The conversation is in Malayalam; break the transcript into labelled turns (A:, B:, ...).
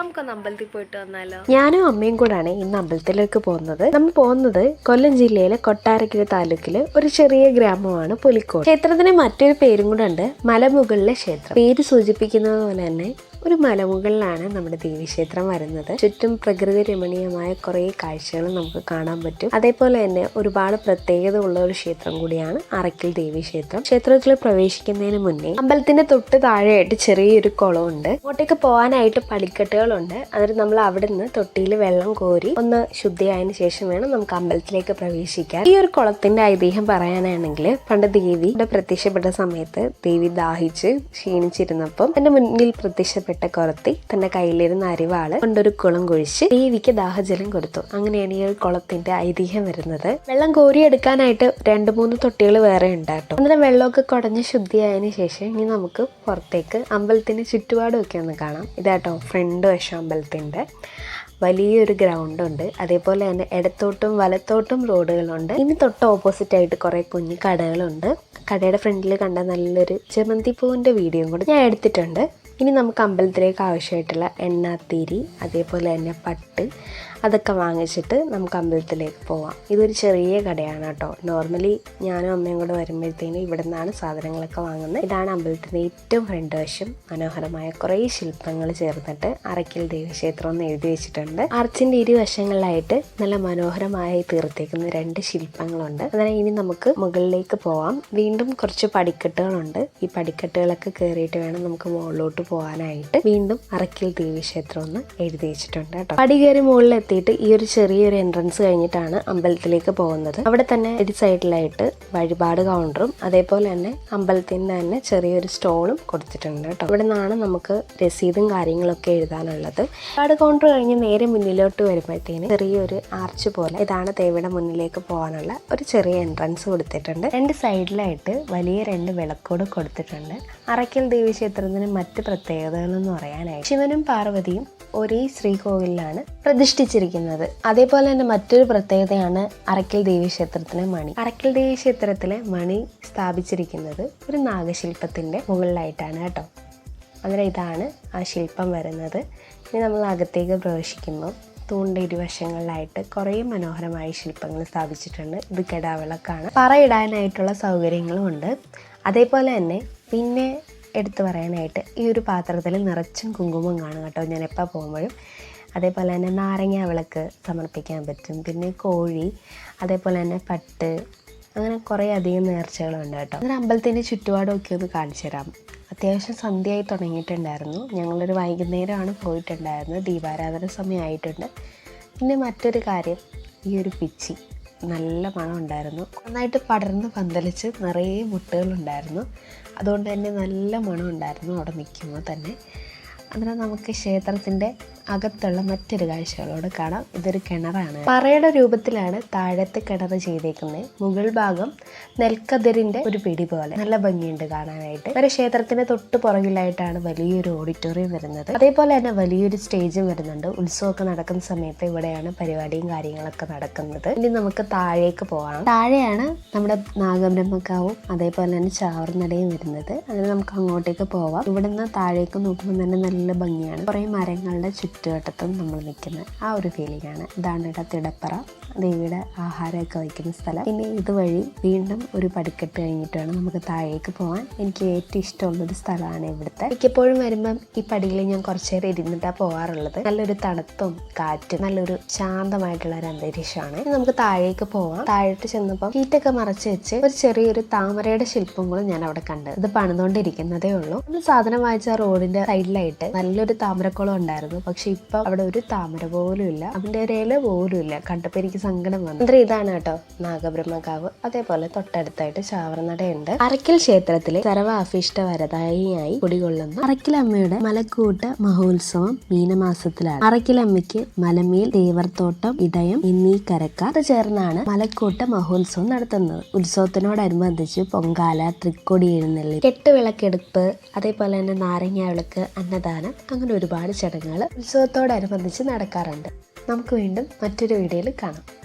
A: നമുക്കൊന്ന് അമ്പലത്തിൽ പോയിട്ട് വന്നാലോ?
B: ഞാനും അമ്മയും കൂടാണ് ഇന്ന് അമ്പലത്തിലേക്ക് പോകുന്നത്. നമ്മൾ പോകുന്നത് കൊല്ലം ജില്ലയിലെ കൊട്ടാരക്കര താലൂക്കിൽ ഒരു ചെറിയ ഗ്രാമമാണ് പുലിക്കോട്. ക്ഷേത്രത്തിന് മറ്റൊരു പേരും കൂടെ ഉണ്ട് മലമുകളിലെ ക്ഷേത്രം. പേര് സൂചിപ്പിക്കുന്നത് പോലെ തന്നെ ഒരു മലമുകളിലാണ് നമ്മുടെ ദേവീക്ഷേത്രം വരുന്നത്. ചുറ്റും പ്രകൃതി രമണീയമായ കുറേ കാഴ്ചകൾ നമുക്ക് കാണാൻ പറ്റും. അതേപോലെ തന്നെ ഒരുപാട് പ്രത്യേകത ഉള്ള ഒരു ക്ഷേത്രം കൂടിയാണ് അറക്കിൽ ദേവി ക്ഷേത്രം ക്ഷേത്രത്തിൽ പ്രവേശിക്കുന്നതിന് മുന്നേ അമ്പലത്തിന്റെ തൊട്ട് താഴെയായിട്ട് ചെറിയൊരു കുളം ഉണ്ട് അങ്ങോട്ടേക്ക് പോകാനായിട്ട് പടിക്കെട്ടുകളുണ്ട്. അതായത് നമ്മൾ അവിടെ നിന്ന് തൊട്ടിയിൽ വെള്ളം കോരി ഒന്ന് ശുദ്ധിയായതിനു ശേഷം വേണം നമുക്ക് അമ്പലത്തിലേക്ക് പ്രവേശിക്കാൻ. ഈ ഒരു കുളത്തിന്റെ ഐതിഹ്യം പറയാനാണെങ്കിൽ പണ്ട് ദേവി ഇവിടെ പ്രത്യക്ഷപ്പെട്ട സമയത്ത് ദേവി ദാഹിച്ച് ക്ഷീണിച്ചിരുന്നപ്പം തന്റെ മുന്നിൽ പ്രത്യക്ഷപ്പെട്ട കുറത്തി തന്റെ കയ്യിലിരുന്ന അരിവാൾ കൊണ്ടൊരു കുളം കുഴിച്ച് ദേവിക്ക് ദാഹജലം കൊടുത്തു. അങ്ങനെയാണ് ഈ ഒരു കുളത്തിന്റെ ഐതിഹ്യം വരുന്നത്. വെള്ളം കോരിയെടുക്കാനായിട്ട് രണ്ട് മൂന്ന് തൊട്ടികൾ വേറെ ഉണ്ടാട്ടോ. അന്നേരം വെള്ളമൊക്കെ കുടഞ്ഞ് ശുദ്ധിയായതിനു ശേഷം ഇനി നമുക്ക് പുറത്തേക്ക് അമ്പലത്തിന്റെ ചുറ്റുപാടും ഒക്കെ ഒന്ന് കാണാം. ഇതാട്ടോ ഫ്രണ്ട് വശം അമ്പലത്തിന്റെ. വലിയൊരു ഗ്രൗണ്ട് ഉണ്ട്. അതേപോലെ തന്നെ ഇടത്തോട്ടും വലത്തോട്ടും റോഡുകളുണ്ട്. ഇനി തൊട്ട് ഓപ്പോസിറ്റ് ആയിട്ട് കുറേ കുഞ്ഞു കടകളുണ്ട്. കടയുടെ ഫ്രണ്ടിൽ കണ്ട നല്ലൊരു ചെമന്തി പൂവിന്റെ വീഡിയോയും കൂടെ ഞാൻ എടുത്തിട്ടുണ്ട്. ഇനി നമുക്ക് അമ്പലത്തിലേക്ക് ആവശ്യമായിട്ടുള്ള എണ്ണാത്തീരി അതേപോലെ തന്നെ പട്ട് അതൊക്കെ വാങ്ങിച്ചിട്ട് നമുക്ക് അമ്പലത്തിലേക്ക് പോവാം. ഇതൊരു ചെറിയ കടയാണ് കേട്ടോ. നോർമലി ഞാനും അമ്മയും കൂടെ വരുമ്പോഴത്തേനും ഇവിടെ നിന്നാണ് സാധനങ്ങളൊക്കെ വാങ്ങുന്നത്. ഇതാണ് അമ്പലത്തിന്റെ ഏറ്റവും ഫ്രണ്ട് വശം. മനോഹരമായ കുറേ ശില്പങ്ങൾ ചേർന്നിട്ട് അറയ്ക്കൽ ദേവീക്ഷേത്രം എന്ന് എഴുതി വെച്ചിട്ടുണ്ട്. അർച്ചിന്റെ ഇരുവശങ്ങളിലായിട്ട് നല്ല മനോഹരമായി തീർത്തേക്കുന്ന രണ്ട് ശില്പങ്ങളുണ്ട്. അതായത് ഇനി നമുക്ക് മുകളിലേക്ക് പോവാം. വീണ്ടും കുറച്ച് പടിക്കെട്ടുകളുണ്ട്. ഈ പടിക്കെട്ടുകളൊക്കെ കയറിയിട്ട് വേണം നമുക്ക് മുകളിലോട്ട് പോകാനായിട്ട് വീണ്ടും അറയ്ക്കൽ ദേവീക്ഷേത്രം എന്ന് എഴുതി വെച്ചിട്ടുണ്ട് കേട്ടോ. പടി കയറി മുകളിൽ എത്തിയിട്ട് ഈ ഒരു ചെറിയൊരു എൻട്രൻസ് കഴിഞ്ഞിട്ടാണ് അമ്പലത്തിലേക്ക് പോകുന്നത്. അവിടെ തന്നെ ഒരു സൈഡിലായിട്ട് വഴിപാട് കൗണ്ടറും അതേപോലെ തന്നെ അമ്പലത്തിന്റെ തന്നെ ചെറിയൊരു സ്റ്റോളും കൊടുത്തിട്ടുണ്ട് കേട്ടോ. ഇവിടെ നിന്നാണ് നമുക്ക് രസീതും കാര്യങ്ങളൊക്കെ എഴുതാനുള്ളത്. വഴിപാട് കൗണ്ടർ കഴിഞ്ഞ് നേരെ മുന്നിലോട്ട് വരുമ്പോഴത്തേന് ചെറിയൊരു ആർച്ച് പോലെ ഇതാണ് ദേവിയുടെ മുന്നിലേക്ക് പോകാനുള്ള ഒരു ചെറിയ എൻട്രൻസ് കൊടുത്തിട്ടുണ്ട്. രണ്ട് സൈഡിലായിട്ട് വലിയ രണ്ട് വിളക്കോട് കൊടുത്തിട്ടുണ്ട്. അറയ്ക്കൽ ദേവീക്ഷേത്രത്തിന് മറ്റ് പ്രത്യേകതകളെന്ന് പറയാനായി. ശിവനും പാർവതിയും ഒരേ ശ്രീകോവിലാണ് പ്രതിഷ്ഠിച്ചിരിക്കുന്നത്. അതേപോലെ തന്നെ മറ്റൊരു പ്രത്യേകതയാണ് അറക്കൽ ദേവി ക്ഷേത്രത്തിലെ മണി. അറക്കൽ ദേവി ക്ഷേത്രത്തിലെ മണി സ്ഥാപിച്ചിരിക്കുന്നത് ഒരു നാഗശില്പത്തിന്റെ മുകളിലായിട്ടാണ് കേട്ടോ. അങ്ങനെ ഇതാണ് ആ ശില്പം വരുന്നത്. ഇനി നമ്മൾ അകത്തേക്ക് പ്രവേശിക്കുമ്പോൾ തൂണിന്റെ ഇരുവശങ്ങളിലായിട്ട് കുറേ മനോഹരമായ ശില്പങ്ങൾ സ്ഥാപിച്ചിട്ടുണ്ട്. ഇത് കെടാവിളക്കാണ് പറയിടാനായിട്ടുള്ള സൗകര്യങ്ങളും ഉണ്ട്. അതേപോലെ തന്നെ പിന്നെ എടുത്തു പറയാനായിട്ട് ഈ ഒരു പാത്രത്തിൽ നിറച്ചും കുങ്കുമം കാണും കേട്ടോ. ഞാൻ എപ്പോൾ പോകുമ്പോഴും. അതേപോലെ തന്നെ നാരങ്ങ വിളക്ക് സമർപ്പിക്കാൻ പറ്റും. പിന്നെ കോഴി അതേപോലെ തന്നെ പട്ട് അങ്ങനെ കുറേ അധികം നേർച്ചകളുണ്ട് കേട്ടോ. അങ്ങനെ അമ്പലത്തിന്റെ ചുറ്റുപാടൊക്കെ ഒന്ന് കാണിച്ചു തരാം. അത്യാവശ്യം സന്ധ്യയായി തുടങ്ങിയിട്ടുണ്ടായിരുന്നു. ഞങ്ങളൊരു വൈകുന്നേരമാണ് പോയിട്ടുണ്ടായിരുന്നത്. ദീപാരാധന സമയമായിട്ടുണ്ട്. പിന്നെ മറ്റൊരു കാര്യം ഈ ഒരു പിച്ചി. നല്ല മണം ഉണ്ടായിരുന്നു നന്നായിട്ട് പടർന്ന് പന്തലിച്ച് നിറയെ മുട്ടുകളുണ്ടായിരുന്നു. അതുകൊണ്ട് തന്നെ നല്ല മണമുണ്ടായിരുന്നു അവിടെ നിൽക്കുമ്പോൾ തന്നെ. അങ്ങനെ നമുക്ക് ക്ഷേത്രത്തിന്റെ അകത്തുള്ള മറ്റൊരു കാഴ്ചകളോട് കാണാം. ഇതൊരു കിണറാണ്. പറയുടെ രൂപത്തിലാണ് താഴത്തെ കിണർ ചെയ്തേക്കുന്നത്. മുകൾ ഭാഗം നെൽക്കതിരിന്റെ ഒരു പിടി പോലെ. നല്ല ഭംഗിയുണ്ട് കാണാനായിട്ട്. ഒരു ക്ഷേത്രത്തിന്റെ തൊട്ട് പുറകിലായിട്ടാണ് വലിയൊരു ഓഡിറ്റോറിയം വരുന്നത്. അതേപോലെ തന്നെ വലിയൊരു സ്റ്റേജും വരുന്നുണ്ട്. ഉത്സവമൊക്കെ നടക്കുന്ന സമയത്ത് ഇവിടെയാണ് പരിപാടിയും കാര്യങ്ങളൊക്കെ നടക്കുന്നത്. ഇനി നമുക്ക് താഴേക്ക് പോകാം താഴെയാണ് നമ്മുടെ നാഗബ്രഹ്മക്കാവും അതേപോലെ തന്നെ ചാവർനടയും വരുന്നത്. അങ്ങനെ നമുക്ക് അങ്ങോട്ടേക്ക് പോവാം. ഇവിടുന്ന് താഴേക്ക് നോക്കുമ്പോൾ തന്നെ നല്ല ഭംഗിയാണ്. കുറേ മരങ്ങളുടെ ചുറ്റുവട്ടത്തും നമ്മൾ നിൽക്കുന്ന ആ ഒരു ഫീലിംഗ് ആണ് ഇതാണ് ഇവിടെ തിടപ്പറ. ദേവിയുടെ ആഹാരമൊക്കെ വയ്ക്കുന്ന സ്ഥലം. പിന്നെ ഇതുവഴി വീണ്ടും ഒരു പടിക്കെട്ട് കഴിഞ്ഞിട്ടാണ് നമുക്ക് താഴേക്ക് പോകാൻ എനിക്ക് ഏറ്റവും ഇഷ്ടമുള്ളൊരു സ്ഥലമാണ് ഇവിടുത്തെ. മിക്കപ്പോഴും വരുമ്പം ഈ പടിയിൽ ഞാൻ കുറച്ച് നേരം ഇരുന്നിട്ടാണ് പോകാറുള്ളത് നല്ലൊരു തണുപ്പും കാറ്റും നല്ലൊരു ശാന്തമായിട്ടുള്ള ഒരു അന്തരീക്ഷമാണ്. നമുക്ക് താഴേക്ക് പോവാം. താഴോട്ട് ചെന്നപ്പോൾ ഹീറ്റൊക്കെ മറച്ച് വെച്ച് ഒരു ചെറിയൊരു താമരയുടെ ശില്പം കൂടെ ഞാൻ അവിടെ കണ്ടത് ഇത് പണിതുകൊണ്ടിരിക്കുന്നതേ ഉള്ളൂ. നമ്മൾ സാധനം വാങ്ങിച്ച റോഡിന്റെ സൈഡിലായിട്ട് നല്ലൊരു താമരക്കുളം ഉണ്ടായിരുന്നു. പക്ഷെ ഇപ്പൊ അവിടെ ഒരു താമര പോലും ഇല്ല. അതിന്റെ ഒരു ഇല പോലും ഇല്ല. കണ്ടപ്പോ എനിക്ക് സങ്കടം വന്നു. അത്ര ഇതാണ് കേട്ടോ നാഗബ്രഹ്മകാവ് അതേപോലെ തൊട്ടടുത്തായിട്ട് ചാവറനടയുണ്ട് അറക്കൽ ക്ഷേത്രത്തിലെ സർവാഭീഷ്ട വരദായിയായി കുടികൊള്ളുന്ന അറക്കലമ്മയുടെ മലക്കൂട്ട മഹോത്സവം മീനമാസത്തിലാണ്. അറക്കലമ്മയ്ക്ക് മലമേൽ തേവർത്തോട്ടം ഇടയം എന്നീ കരക്കാർ ചേർന്നാണ് മലക്കൂട്ട മഹോത്സവം നടത്തുന്നത്. ഉത്സവത്തിനോടനുബന്ധിച്ച് പൊങ്കാല തൃക്കൊടി എഴുന്നള്ളി കെട്ടുവിളക്കെടുപ്പ് അതേപോലെ തന്നെ നാരങ്ങ വിളക്ക് അന്നദാനം അങ്ങനെ ഒരുപാട് ചടങ്ങുകൾ ഉത്സവത്തോടനുബന്ധിച്ച് നടക്കാറുണ്ട്. നമുക്ക് വീണ്ടും മറ്റൊരു വീഡിയോയിൽ കാണാം.